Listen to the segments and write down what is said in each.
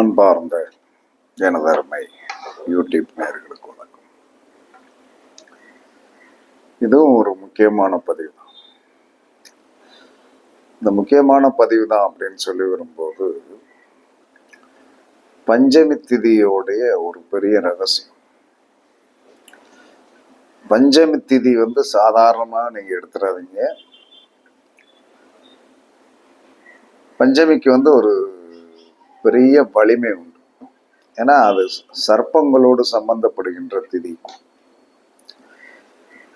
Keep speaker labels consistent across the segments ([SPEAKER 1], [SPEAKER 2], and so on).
[SPEAKER 1] அன்பார்ந்த எனதருமை யூடியூப் நேர்களுக்கு வணக்கம். இதுவும் ஒரு முக்கியமான பதிவு தான். இந்த முக்கியமான பதிவு தான் அப்படின்னு சொல்லி வரும்போது பஞ்சமி திதியோடைய ஒரு பெரிய ரகசியம். பஞ்சமி திதி வந்து சாதாரணமாக நீங்கள் எடுத்துடாதீங்க பஞ்சமிக்கு வந்து ஒரு பெரிய வலிமை உண்டு. ஏன்னா அது சர்ப்பங்களோடு சம்பந்தப்படுகின்ற திதி.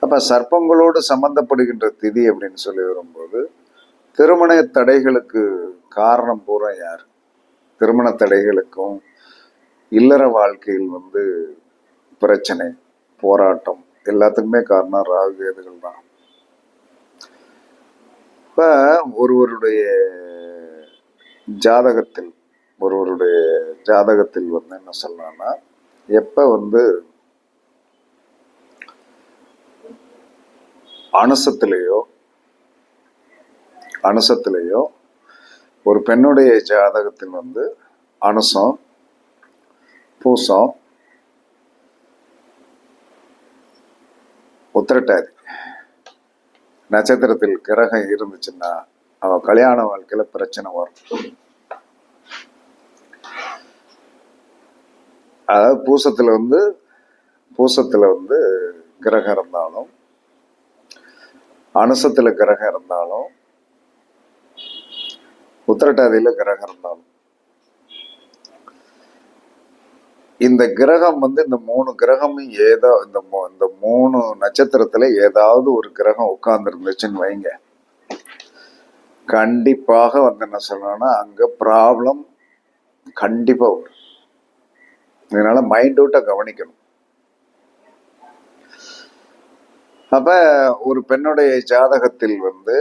[SPEAKER 1] அப்ப சர்ப்பங்களோடு சம்பந்தப்படுகின்ற திதி அப்படின்னு சொல்லி வரும்போது திருமண தடைகளுக்கு காரணம் பூரா யார்? திருமண தடைகளுக்கும் இல்லற வாழ்க்கையில் வந்து பிரச்சனை போராட்டம் எல்லாத்துக்குமே காரணம் ராகுகேதுகள் தான். இப்ப ஒருவருடைய ஜாதகத்தில் ஒருவருடைய ஜாதகத்தில் வந்து என்ன சொல்லலாம்னா எப்ப வந்து அனுசத்திலேயோ அனுசத்திலேயோ ஒரு பெண்ணுடைய ஜாதகத்தில் வந்து அனுசம் பூசம் உத்திரட்டாதி. நட்சத்திரத்தில் கிரகம் இருந்துச்சுன்னா அவ கல்யாண வாழ்க்கையில பிரச்சனை வரும். அதாவது பூசத்தில் வந்து பூசத்தில் வந்து கிரகம் இருந்தாலும் அனுசத்தில் கிரகம் இருந்தாலும் உத்திரட்டாதியில கிரகம் இருந்தாலும். இந்த கிரகம் வந்து இந்த மூணு கிரகமும் ஏதோ இந்த மூ- இந்த மூணு நட்சத்திரத்தில் ஏதாவது ஒரு கிரகம் உட்கார்ந்துருந்துச்சுன்னு வைங்க. கண்டிப்பாக வந்து என்ன சொல்லணும்னா அங்கே ப்ராப்ளம் கண்டிப்பாக வரும். இதனால மைண்ட் கவனிக்கணும். அப்ப ஒரு பெண்ணுடைய ஜாதகத்தில் வந்து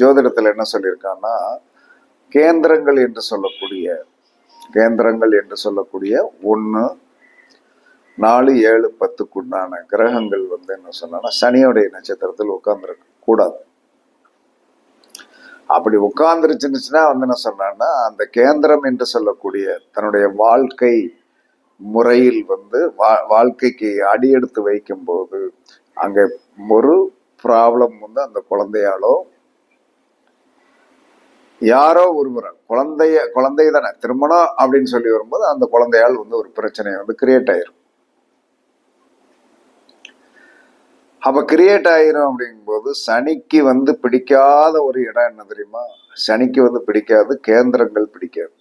[SPEAKER 1] ஜோதிடத்தில் என்ன சொல்லியிருக்கான்னா கேந்திரங்கள் என்று சொல்லக்கூடிய கேந்திரங்கள் என்று சொல்லக்கூடிய ஒன்று நாலு ஏழு பத்துக்குண்டான கிரகங்கள் வந்து என்ன சொன்னா சனியோடைய நட்சத்திரத்தில் உட்கார்ந்துருக்க கூடாது. அப்படி உட்கார்ந்துருச்சுன்னுச்சுன்னா வந்து என்ன சொன்னான்னா அந்த கேந்திரம் என்று சொல்லக்கூடிய தன்னுடைய வாழ்க்கை முறையில் வந்து வா- வாழ்க்கைக்கு அடியெடுத்து வைக்கும்போது அங்கே ஒரு ப்ராப்ளம் வந்து அந்த குழந்தையாலோ யாரோ ஒருவர் குழந்தைய குழந்தை தானே திருமணம் அப்படின்னு சொல்லி வரும்போது அந்த குழந்தையால் வந்து ஒரு பிரச்சனை வந்து கிரியேட் ஆயிரும். அப்ப கிரியேட் ஆயிரும் அப்படிங்கும்போது சனிக்கு வந்து பிடிக்காத ஒரு இடம் என்ன தெரியுமா? சனிக்கு வந்து பிடிக்காது கேந்திரங்கள் பிடிக்காது.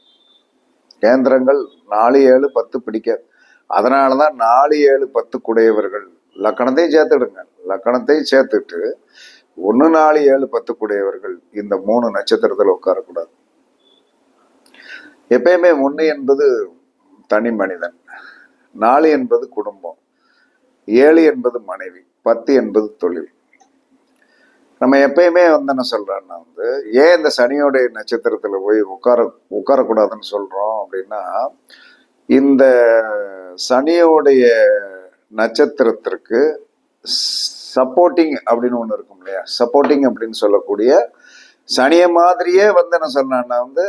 [SPEAKER 1] கேந்திரங்கள் நாலு ஏழு பத்து பிடிக்காது. அதனாலதான் நாலு ஏழு பத்து குடையவர்கள் லக்கணத்தையும் சேர்த்துடுங்க. லக்கணத்தையும் சேர்த்துட்டு ஒன்று நாலு ஏழு பத்து குடையவர்கள் இந்த மூணு நட்சத்திரத்தில் உட்காரக்கூடாது. எப்பயுமே ஒன்று என்பது தனி மனிதன். நாலு என்பது குடும்பம். ஏழு என்பது மனைவி. பத்து என்பது தொழில். நம்ம எப்பயுமே வந்து என்ன சொல்றோம்னா வந்து ஏன் இந்த சனியோடைய நட்சத்திரத்தில் போய் உட்கார உட்காரக்கூடாதுன்னு சொல்கிறோம் அப்படின்னா இந்த சனியோடைய நட்சத்திரத்திற்கு சப்போர்ட்டிங் அப்படின்னு ஒன்று இருக்கும் இல்லையா? சப்போர்ட்டிங் அப்படின்னு சொல்லக்கூடிய சனியை மாதிரியே வந்து என்ன சொன்னான்னா வந்து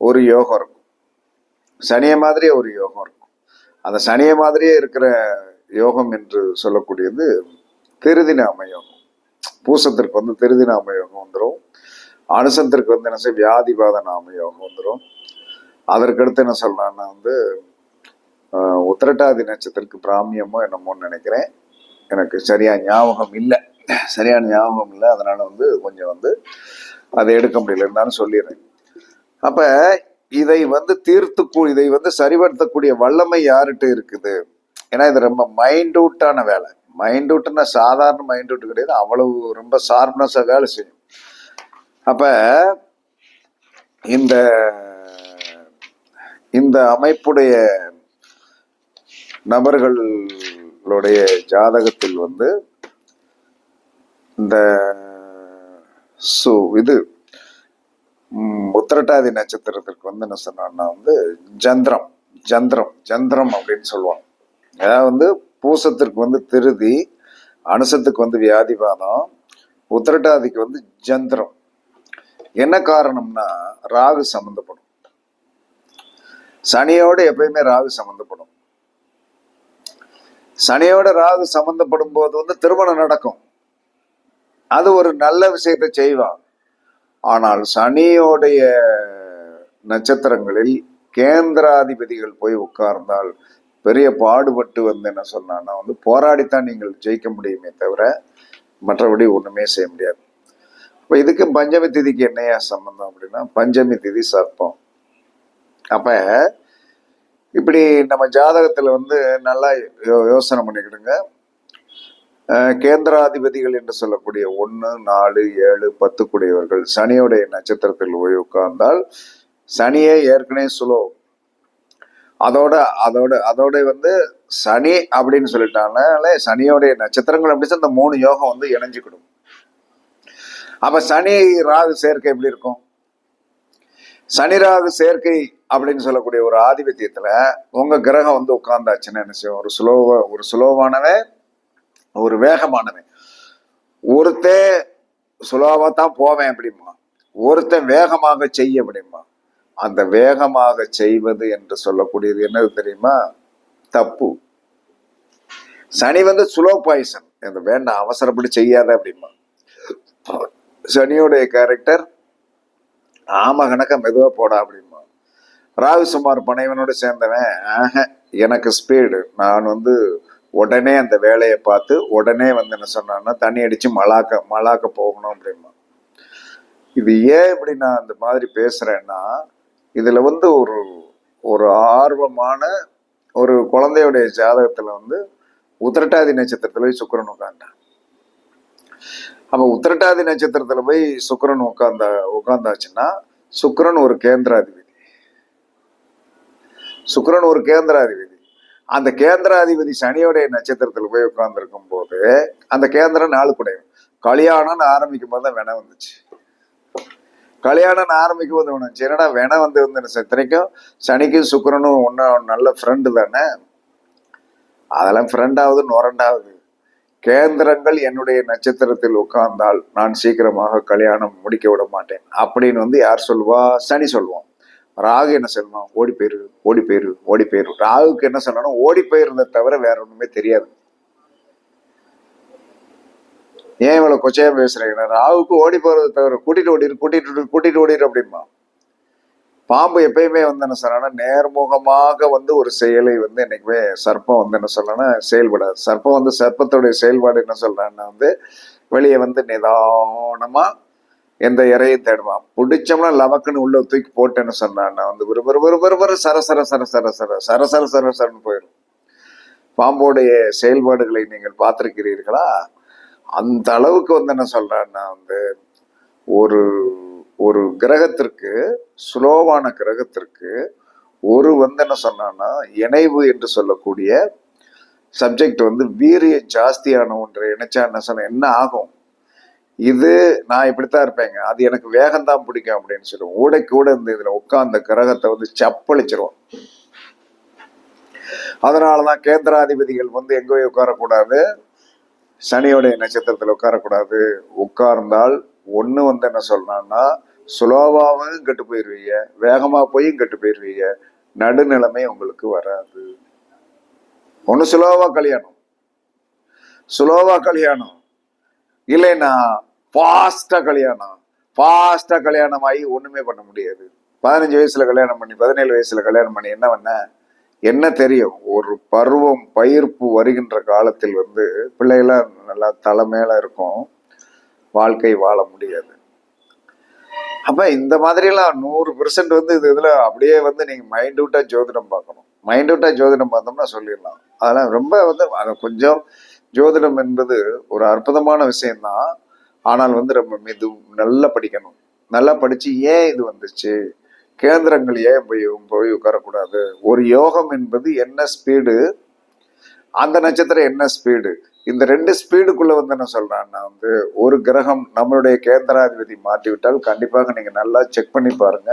[SPEAKER 1] ஒரு யோகம் இருக்கும். சனியை மாதிரியே ஒரு யோகம் இருக்கும். அந்த சனியை மாதிரியே இருக்கிற யோகம் என்று சொல்லக்கூடியது திருதின அமையோகம் பூசத்திற்கு வந்து திருதி நாம யோகம் வந்துடும் அனுசத்திற்கு வந்து என்ன செய்ய வியாதிபாத நாம யோகம் வந்துடும் அதற்கடுத்து என்ன சொல்லலாம்னா வந்து உத்திரட்டாதி நட்சத்திரத்துக்கு பிராமியமோ என்னமோன்னு நினைக்கிறேன். எனக்கு சரியா ஞாபகம் இல்லை. சரியான ஞாபகம் இல்லை. அதனால வந்து கொஞ்சம் வந்து அதை எடுக்க முடியல. இருந்தாலும் சொல்லிடுறேன். அப்ப இதை வந்து தீர்த்து கூ- இதை வந்து சரிபடுத்தக்கூடிய வல்லமை யார்கிட்ட இருக்குது? ஏன்னா இது ரொம்ப மைண்டூட்டான வேலை. மைண்டூட்னா சாதாரண மைண்டூட் கிடையாது. அவ்வளவு ரொம்ப ஷார்ப்னஸாக வேலை செய்யும். அப்போ இந்த இந்த அமைப்புடைய நபர்களுடைய ஜாதகத்தில் வந்து இந்த சு இது உத்திரட்டாதி நட்சத்திரத்திற்கு வந்து என்ன சொன்னான்னா வந்து ஜந்திரம் ஜந்திரம் ஜந்திரம் அப்படின்னு சொல்லுவாங்க. அதாவது வந்து பூசத்திற்கு வந்து திருதி அனுசத்துக்கு வந்து வியாதிவாதம் உத்திரட்டாதிக்கு வந்து ஜந்திரம். என்ன காரணம்னா ராகு சம்மந்தப்படும் சனியோட எப்பயுமே ராகு சம்மந்தப்படும் சனியோட ராகு சம்மந்தப்படும் போது வந்து திருமணம் நடக்கும். அது ஒரு நல்ல விஷயத்தை செய்வான். ஆனால் சனியோடைய நட்சத்திரங்களில் கேந்திராதிபதிகள் போய் உட்கார்ந்தால் பெரிய பாடுபட்டு வந்து என்ன சொன்னான்னா வந்து போராடித்தான் நீங்கள் ஜெயிக்க முடியுமே தவிர மற்றபடி ஒன்றுமே செய்ய முடியாது. இப்போ இதுக்கு பஞ்சமி திதிக்கு என்னையா சம்பந்தம் அப்படின்னா பஞ்சமி திதி சர்ப்பம். அப்போ இப்படி நம்ம ஜாதகத்தில் வந்து நல்லா யோ- யோசனை பண்ணிக்கிடுங்க. கேந்திராதிபதிகள் என்று சொல்லக்கூடிய ஒன்று நாலு ஏழு பத்து கூடியவர்கள் சனியோடைய நட்சத்திரத்தில் போய் உட்கார்ந்தால் சனியே ஏற்கனவே சுலோ அதோட அதோட அதோட வந்து சனி அப்படின்னு சொல்லிட்டாங்கனால சனியோடைய நட்சத்திரங்கள் அப்படி இந்த மூணு யோகம் வந்து இணைஞ்சுக்கிடும். அப்ப சனி ராகு சேர்க்கை எப்படி இருக்கும்? சனி ராகு சேர்க்கை அப்படின்னு சொல்லக்கூடிய ஒரு ஆதிபத்தியத்துல உங்க கிரகம் வந்து உட்கார்ந்தாச்சுன்னு என்ன செய்யும்? ஒரு சுலோவ ஒரு ஸ்லோவானவன் ஒரு வேகமானவன் ஒருத்தன் சுலோவா தான் போவேன் அப்படிமா ஒருத்தன் வேகமாக செய்ய அப்படிமா அந்த வேகமாக செய்வது என்று சொல்லக்கூடியது என்னது தெரியுமா? தப்பு. சனி வந்து ஸ்லோ பாய்சன் இந்த வேண்டாம் அவசரப்பட்டு செய்யாத அப்படிமா. சனியோடைய கேரக்டர் ஆம கணக்க மெதுவாக போடா அப்படிமா. ராகு சுமார் சேர்ந்தவன். ஆஹ எனக்கு ஸ்பீடு நான் வந்து உடனே அந்த வேலையை பார்த்து உடனே வந்து என்ன சொன்னான்னா தண்ணி அடித்து மலாக்க மலாக்க போகணும் அப்படிமா. இது ஏன் இப்படி நான் அந்த மாதிரி பேசுறேன்னா இதுல வந்து ஒரு ஒரு ஆர்வமான ஒரு குழந்தையுடைய ஜாதகத்துல வந்து உத்திரட்டாதி நட்சத்திரத்துல போய் சுக்கரன் உட்கார்ந்தான். அப்ப உத்திரட்டாதி நட்சத்திரத்துல போய் சுக்கிரன் உட்கார்ந்தா உட்கார்ந்தாச்சுன்னா சுக்கரன் ஒரு கேந்திராதிபதி. சுக்கரன் ஒரு கேந்திராதிபதி. அந்த கேந்திராதிபதி சனியோடைய நட்சத்திரத்துல போய் உட்கார்ந்துருக்கும் போது அந்த கேந்திரம் நாலு குடையும் கல்யாணம்னு ஆரம்பிக்கும் போது தான் வென வந்துச்சு. கல்யாணம்னு ஆரம்பிக்கும் போது ஒன்று என்னடா வேணா வந்து வந்து இத்தனைக்கும் சனிக்கும் சுக்கரனும் ஒன்றா நல்ல ஃப்ரெண்டு தானே? அதெல்லாம் ஃப்ரெண்டாவது நுரண்டாவது கேந்திரங்கள் என்னுடைய நட்சத்திரத்தில் உட்கார்ந்தால் நான் சீக்கிரமாக கல்யாணம் முடிக்க விட மாட்டேன். அப்படின்னு வந்து யார் சொல்லுவா? சனி சொல்லுவான். ராகு என்ன சொல்லணும் ஓடி போயிரு ஓடி போயிரு ஓடி போயிரு. ராகுக்கு என்ன சொல்லணும்? ஓடி போயிருந்த தவிர வேற ஒன்றுமே தெரியாது. ஏன் இவ்வளவு கொச்சையா பேசுறீங்க? ராவுக்கு ஓடி போகிறத தவிர கூட்டிட்டு ஓடிடு கூட்டிட்டு கூட்டிகிட்டு கூட்டிட்டு ஓடிரு அப்படிமா பாம்பு எப்பயுமே வந்து என்ன சொல்லணும் நேர்முகமாக வந்து ஒரு செயலை வந்து என்னைக்குமே சர்ப்பம் வந்து என்ன சொல்லணும் செயல்படாது. சர்ப்பம் வந்து சர்ப்பத்துடைய செயல்பாடு என்ன சொல்றான்னா வந்து வெளியே வந்து நிதானமா எந்த இறையும் தேடுவான் பிடிச்சோம்னா லவக்குன்னு உள்ள தூக்கி போட்டேன்னு சொன்னான்னா வந்து ஒரு ஒரு ஒரு ஒரு ஒரு சர சர சர சர சர சர சர சர சரன்னு போயிடும் பாம்போடைய செயல்பாடுகளை நீங்கள் பார்த்திருக்கிறீர்களா? அந்த அளவுக்கு வந்து என்ன சொல்கிறேன்னா வந்து ஒரு ஒரு கிரகத்திற்கு ஸ்லோவான கிரகத்திற்கு ஒரு வந்து என்ன சொன்னான்னா இணைவு என்று சொல்லக்கூடிய சப்ஜெக்ட் வந்து வீரியம் ஜாஸ்தியான ஒன்று இணைச்சா என்ன சொன்ன என்ன ஆகும்? இது நான் இப்படித்தான் இருப்பேங்க. அது எனக்கு வேகம்தான் பிடிக்கும் அப்படின்னு சொல்லுவோம் ஊடை கூட இந்த இதில் உட்கார்ந்த கிரகத்தை வந்து சப்பளிச்சிருவோம். அதனாலதான் கேந்திராதிபதிகள் வந்து எங்கேயும் உட்காரக்கூடாது. சனியோடைய நட்சத்திரத்தில் உட்காரக்கூடாது. உட்கார்ந்தால் ஒன்று வந்து என்ன சொல்றான்னா சுலோவாகவும் கெட்டு போயிடுவீங்க வேகமாக போயும் கெட்டு போயிடுவீங்க நடுநிலைமை உங்களுக்கு வராது. ஒன்று சுலோவா கல்யாணம். சுலோவா கல்யாணம். இல்லைன்னா ஃபாஸ்டா கல்யாணம். ஃபாஸ்டா கல்யாணம் ஆகி ஒன்றுமே பண்ண முடியாது. பதினஞ்சு வயசுல கல்யாணம் பண்ணி பதினேழு வயசுல கல்யாணம் பண்ணி என்ன பண்ண? என்ன தெரியும்? ஒரு பருவம் பயிர்ப்பு வருகின்ற காலத்தில் வந்து பிள்ளைகளாம் நல்லா தலை இருக்கும். வாழ்க்கை வாழ முடியாது. அப்ப இந்த மாதிரிலாம் நூறு பெர்சன்ட் வந்து இது இதில் அப்படியே வந்து நீங்க மைண்ட் அவுட்டா ஜோதிடம் பார்க்கணும். மைண்ட் அவுட்டா ஜோதிடம் பார்த்தோம்னா சொல்லிடலாம். அதெல்லாம் ரொம்ப வந்து அது கொஞ்சம் ஜோதிடம் என்பது ஒரு அற்புதமான விஷயம்தான். ஆனால் வந்து ரொம்ப மெது நல்லா படிக்கணும். நல்லா படிச்சு ஏன் இது வந்துச்சு? கேந்திரங்கள் ஏன் போய் போய் உட்காரக்கூடாது? ஒரு யோகம் என்பது என்ன ஸ்பீடு அந்த நட்சத்திரம் என்ன ஸ்பீடு இந்த ரெண்டு ஸ்பீடுக்குள்ள வந்து என்ன சொல்றேன்னா வந்து ஒரு கிரகம் நம்மளுடைய கேந்திராதிபதி மாற்றி விட்டால் கண்டிப்பாக நீங்க நல்லா செக் பண்ணி பாருங்க.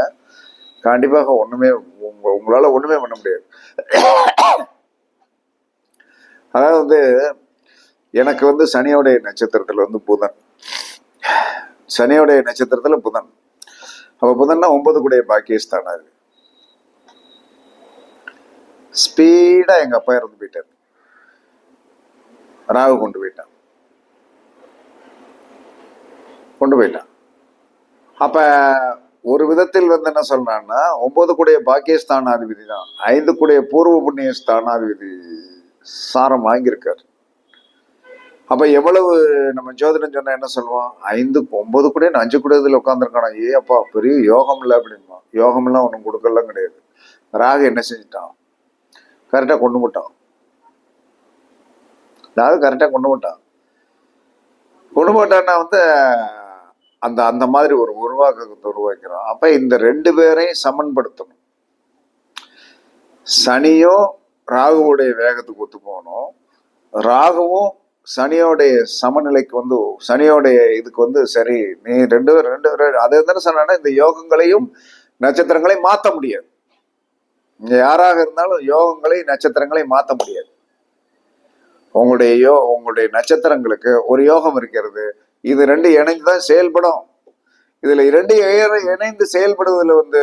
[SPEAKER 1] கண்டிப்பாக ஒண்ணுமே உங்க உங்களால ஒண்ணுமே பண்ண முடியாது. அதாவது வந்து எனக்கு வந்து சனியோடைய நட்சத்திரத்துல வந்து புதன். சனியோடைய நட்சத்திரத்துல புதன். அப்போ புதன்னா ஒன்பது கூடிய பாக்கியஸ்தானம் இருக்கு ஸ்பீடா எங்க அப்பா இறந்து போயிட்டார். ராகு கொண்டு போயிட்டான். கொண்டு போயிட்டான். அப்ப ஒரு விதத்தில் வந்து என்ன சொல்றான்னா ஒன்பது கூடிய பாக்கியஸ்தானாதிபதி தான் ஐந்து கூடிய பூர்வ புண்ணிய ஸ்தானாதிபதி சாரம் வாங்கியிருக்காரு. அப்ப எவ்வளவு நம்ம ஜோதிடம் சொன்னா என்ன சொல்லுவோம் ஐந்து ஒன்பது கூட அஞ்சு கூட இதுல உட்காந்துருக்கானா ஏ அப்பா பெரிய யோகம் இல்லை அப்படின்பா யோகம்லாம் ஒன்றும் கொடுக்கலாம் கிடையாது. ராகு என்ன செஞ்சிட்டான்? கரெக்டாக கொண்டு விட்டான் ராகு கரெக்டாக கொண்டு விட்டான் கொண்டு போட்டான்னா வந்து அந்த அந்த மாதிரி ஒரு உருவாக்கத்தை உருவாக்கிறோம் அப்ப இந்த ரெண்டு பேரையும் சமன்படுத்தணும். சனியும் ராகுவுடைய வேகத்துக்கு ஒத்து போகணும். ராகுவும் சனியோடைய சமநிலைக்கு வந்து சனியோடைய இதுக்கு வந்து சரி நீ ரெண்டு ரெண்டு அதே தானே என்ன சொன்னா இந்த யோகங்களையும் நட்சத்திரங்களையும் மாற்ற முடியாது. இங்க யாராக இருந்தாலும் யோகங்களை நட்சத்திரங்களை மாற்ற முடியாது. உங்களுடைய யோ உங்களுடைய நட்சத்திரங்களுக்கு ஒரு யோகம் இருக்கிறது. இது ரெண்டு இணைந்து தான் செயல்படும். இதுல இரண்டு இணைந்து செயல்படுவதில் வந்து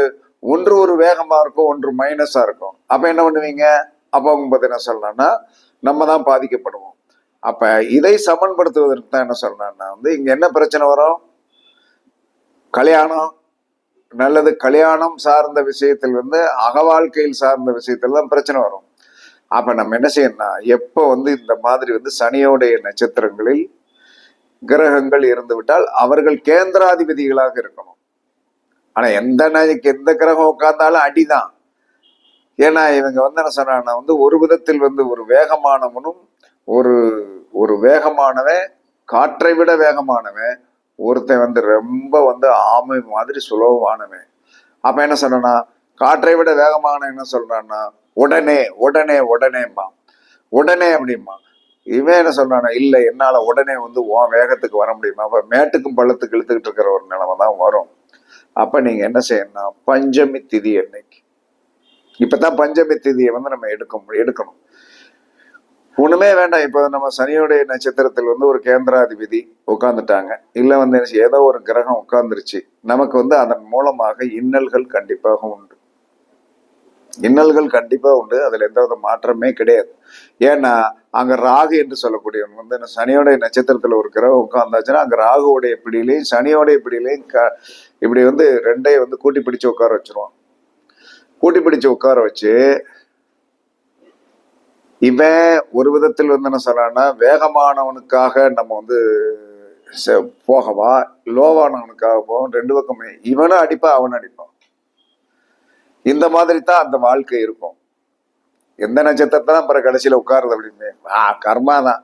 [SPEAKER 1] ஒன்று ஒரு வேகமா இருக்கும் ஒன்று மைனஸா இருக்கும். அப்ப என்ன பண்ணுவீங்க? அப்போ அவங்க பத்தி என்ன சொல்லலாம்னா நம்ம தான் பாதிக்கப்படுவோம். அப்ப இதை சமன்படுத்துவதற்கு தான் என்ன சொல்லலாம்னா வந்து இங்க என்ன பிரச்சனை வரும்? கல்யாணம். நல்லது கல்யாணம் சார்ந்த விஷயத்தில் வந்து அக வாழ்க்கையில் சார்ந்த விஷயத்தில் தான் பிரச்சனை வரும். அப்ப நம்ம என்ன செய்யணும்னா எப்போ வந்து இந்த மாதிரி வந்து சனியோடைய நட்சத்திரங்களில் கிரகங்கள் இருந்து விட்டால் அவர்கள் கேந்திராதிபதிகளாக இருக்கணும். ஆனா எந்த நாளைக்கு எந்த கிரகம் உட்கார்ந்தாலும் அடிதான். ஏன்னா இவங்க வந்து என்ன சொன்னாங்கன்னா வந்து ஒரு விதத்தில் வந்து ஒரு வேகமானவனும் ஒரு ஒரு வேகமானவன் காற்றை விட வேகமானவன் ஒருத்தன் வந்து ரொம்ப வந்து ஆமை மாதிரி சுலபமானவன். அப்ப என்ன சொன்னா காற்றை விட வேகமான என்ன சொல்றான்னா உடனே உடனே உடனேம்மா உடனே அப்படிம்மா இவன் என்ன சொல்றானா இல்லை என்னால உடனே வந்து உன் வேகத்துக்கு வர முடியுமா? அப்ப மேட்டுக்கும் பள்ளத்துக்கு இழுத்துக்கிட்டு இருக்கிற ஒரு நிலைமை தான் வரும். அப்ப நீங்க என்ன செய்யணும்னா பஞ்சமி திதி அன்னைக்கு. இப்பதான் பஞ்சமி திதியை வந்து நம்ம எடுக்க முடியும் எடுக்கணும். ஒண்ணுமே வேண்டாம். இப்ப நம்ம சனியோடைய நட்சத்திரத்தில் வந்து ஒரு கேந்திராதிபதி உட்கார்ந்துட்டாங்க. இல்ல வந்து என்ன ஏதோ ஒரு கிரகம் உட்கார்ந்துருச்சு. நமக்கு வந்து அதன் மூலமாக இன்னல்கள் கண்டிப்பாக உண்டு. இன்னல்கள் கண்டிப்பா உண்டு. அதுல எந்த வித மாற்றமே கிடையாது. ஏன்னா அங்க ராகு என்று சொல்லக்கூடியவன் வந்து சனியோடைய நட்சத்திரத்துல ஒரு கிரகம் உட்கார்ந்தாச்சுன்னா அங்க ராகுவோடைய பிடியிலையும் சனியோடைய பிடியிலையும் க இப்படி வந்து ரெண்டையும் வந்து கூட்டி பிடிச்சு உட்கார வச்சிருவான். கூட்டி பிடிச்சு உட்கார வச்சு இவன் ஒரு விதத்தில் வந்து என்ன சொல்லலாம்னா வேகமானவனுக்காக நம்ம வந்து செ- போகவா லோவானவனுக்காக போவோம் ரெண்டு பக்கமே. இவனும் அடிப்பான் அவன் அடிப்பான். இந்த மாதிரி தான் அந்த வாழ்க்கை இருக்கும். எந்த நட்சத்திரத்தை தான் அப்புறம் கடைசியில் உட்காருது அப்படின்னு? ஆ கர்மா தான்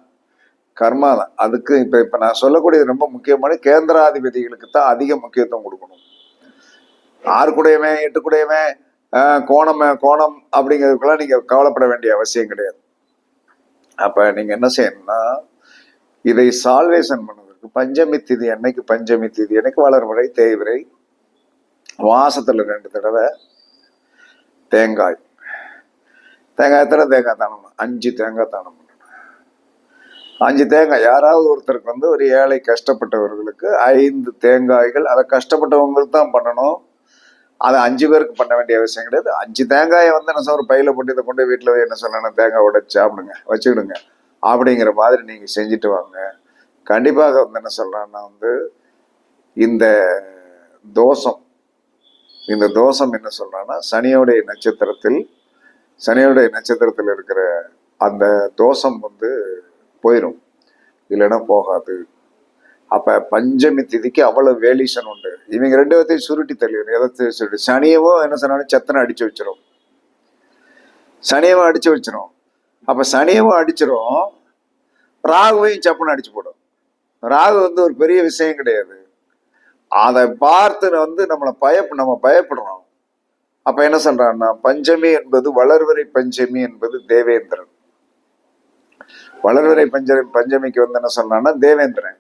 [SPEAKER 1] கர்மா தான் அதுக்கு இப்போ இப்போ நான் சொல்லக்கூடியது ரொம்ப முக்கியமான கேந்திராதிபதிகளுக்கு தான் அதிக முக்கியத்துவம் கொடுக்கணும். ஆறு கூடையவன் எட்டு கூடையவன் கோணம் கோணம் அப்படிங்கிறதுக்கெல்லாம் நீங்கள் கவலைப்பட வேண்டிய அவசியம் கிடையாது. அப்போ நீங்கள் என்ன செய்யணும்னா இதை சால்வேஷன் பண்ணுவதற்கு பஞ்சமி திதி அன்னைக்கு பஞ்சமி திதி அன்னைக்கு வளர்முறை தேய்விரை மாசத்துல ரெண்டு தடவை தேங்காய். தேங்காய் எத்தனை? தேங்காய் தானம் அஞ்சு தேங்காய் தானம் பண்ணணும். அஞ்சு தேங்காய். யாராவது ஒருத்தருக்கு வந்து ஒரு ஏழை கஷ்டப்பட்டவர்களுக்கு ஐந்து தேங்காய்கள் அதை கஷ்டப்பட்டவங்களுக்கு தான் பண்ணணும். அதை அஞ்சு பேருக்கு பண்ண வேண்டிய அவசியம் கிடையாது. அஞ்சு தேங்காயை வந்து என்ன சொல்ற ஒரு பையில போட்டு இதை கொண்டு வீட்டில் போய் என்ன சொல்லணும் தேங்காய் உடைச்சு சாப்பிடுங்க வச்சுக்கிடுங்க. அப்படிங்கிற மாதிரி நீங்கள் செஞ்சுட்டு வாங்க. கண்டிப்பாக வந்து என்ன சொல்கிறேன்னா வந்து இந்த தோஷம் இந்த தோஷம் என்ன சொல்கிறேன்னா சனியோடைய நட்சத்திரத்தில் சனியோடைய நட்சத்திரத்தில் இருக்கிற அந்த தோஷம் வந்து போயிடும் இல்லைன்னா போகாது. அப்ப பஞ்சமி திதிக்கு அவ்வளவு வேலிஷன் உண்டு. இவங்க ரெண்டு பேர்த்தையும் சுருட்டி தள்ளிடும் எதை சுருட்டி சனியவும் என்ன சொன்னாலும் சத்தனை அடிச்சு வச்சிரும். சனியவும் அடிச்சு வச்சிரும். அப்ப சனியவும் அடிச்சிரும். ராகுவையும் சப்புன்னு அடிச்சு போடும். ராகு வந்து ஒரு பெரிய விஷயம் கிடையாது. அதை பார்த்து வந்து நம்மளை பய நம்ம பயப்படுறோம். அப்ப என்ன சொல்றான்னா பஞ்சமி என்பது வளர்வரை பஞ்சமி என்பது தேவேந்திரன். வளர்வரை பஞ்ச பஞ்சமிக்கு வந்து என்ன சொல்றான்னா தேவேந்திரன்.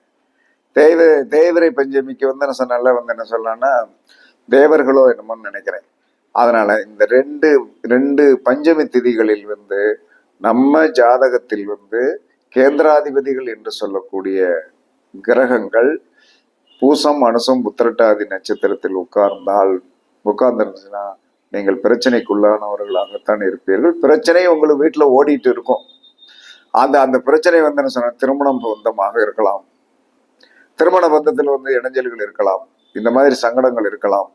[SPEAKER 1] தேவ தேவரை பஞ்சமிக்கு வந்து என்ன சொன்னால வந்து என்ன சொல்லலாம்னா தேவர்களோ என்னமோன்னு நினைக்கிறேன். அதனால இந்த ரெண்டு ரெண்டு பஞ்சமி திதிகளில் வந்து நம்ம ஜாதகத்தில் வந்து கேந்திராதிபதிகள் என்று சொல்லக்கூடிய கிரகங்கள் பூசம் அனுசம் புத்திரட்டாதி நட்சத்திரத்தில் உட்கார்ந்தால் உட்கார்ந்துருந்துச்சுன்னா நீங்கள் பிரச்சனைக்குள்ளானவர்களாகத்தான் இருப்பீர்கள். பிரச்சனை உங்கள் வீட்டில் ஓடிட்டு இருக்கும். அந்த அந்த பிரச்சனை வந்து என்ன சொன்ன திருமணம் பந்தமாக இருக்கலாம். திருமண பந்தத்தில் வந்து இடைஞ்சல்கள் இருக்கலாம். இந்த மாதிரி சங்கடங்கள் இருக்கலாம்.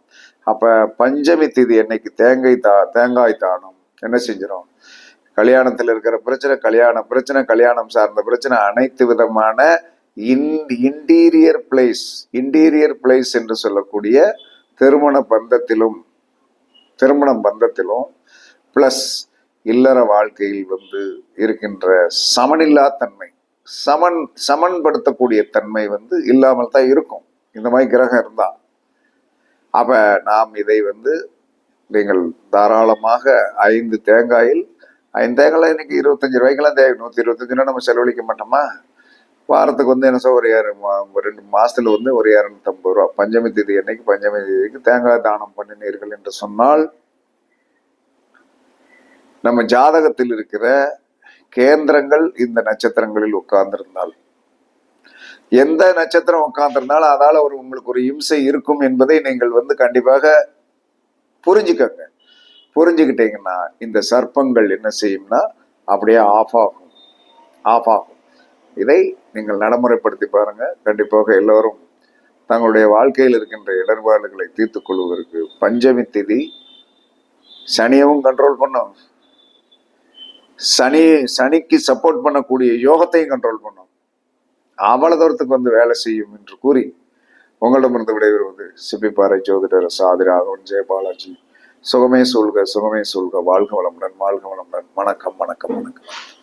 [SPEAKER 1] அப்ப பஞ்சமி திதி என்னைக்கு தேங்காய் தா தேங்காய் தானும் என்ன செஞ்சிடும் கல்யாணத்தில் இருக்கிற பிரச்சனை கல்யாண பிரச்சனை கல்யாணம் சார்ந்த பிரச்சனை அனைத்து விதமான in interior place interior place என்று சொல்லக்கூடிய திருமண பந்தத்திலும் திருமண பந்தத்திலும் ப்ளஸ் இல்லற வாழ்க்கையில் வந்து இருக்கின்ற சமனில்லா தன்மை. சமன் சமன்படுத்தக்கூடிய தன்மை வந்து இல்லாமல் தான் இருக்கும். இந்த மாதிரி கிரகம் இருந்தால் அப்போ நாம் இதை வந்து நீங்கள் தாராளமாக ஐந்து தேங்காயில் ஐந்து தேங்காயில் இன்னைக்கு இருபத்தஞ்சு ரூபாய்க்கெல்லாம் தேவை. நூற்றி இருபத்தஞ்சுனா நம்ம செலவழிக்க மாட்டோமா? வாரத்துக்கு வந்து என்ன சார் ஒரு ஏழு ரெண்டு மாதத்தில் வந்து ஒரு இரநூத்தம்பது ரூபா. பஞ்சமி தேதி அன்னைக்கு பஞ்சமி தேதிக்கு தேங்காய் தானம் பண்ணினீர்கள் என்று சொன்னால் நம்ம ஜாதகத்தில் இருக்கிற கேந்திரங்கள் இந்த நட்சத்திரங்களில் உட்கார்ந்திருந்தால். எந்த நட்சத்திரம் உட்கார்ந்திருந்தாலும் அதால ஒரு உங்களுக்கு ஒரு இம்சை இருக்கும் என்பதை நீங்கள் வந்து கண்டிப்பாக புரிஞ்சுக்கங்க. புரிஞ்சுக்கிட்டீங்கன்னா இந்த சர்ப்பங்கள் என்ன செய்யும்னா அப்படியே ஆஃப் ஆகும். ஆஃப் ஆகும். இதை நீங்கள் நடைமுறைப்படுத்தி பாருங்க. கண்டிப்பாக எல்லோரும் தங்களுடைய வாழ்க்கையில் இருக்கின்ற இடர்பாடுகளை தீர்த்துக் கொள்வதற்கு பஞ்சமி திதி சனியவும் கண்ட்ரோல் பண்ணும். சனி சனிக்கு சப்போர்ட் பண்ணக்கூடிய யோகத்தையும் கண்ட்ரோல் பண்ணும். அவ்வளவு தூரத்துக்கு வந்து வேலை செய்யும் என்று கூறி உங்களிடமிருந்து விடைபெறுவது சிப்பிப்பாறை ஜோதிடர் சாதிராகவன் ஜெயபாலாஜி சுகமே சொல்க சுகமே சொல்க வாழ்க வளமுடன் வாழ்க வளமுடன். வணக்கம் வணக்கம் வணக்கம்.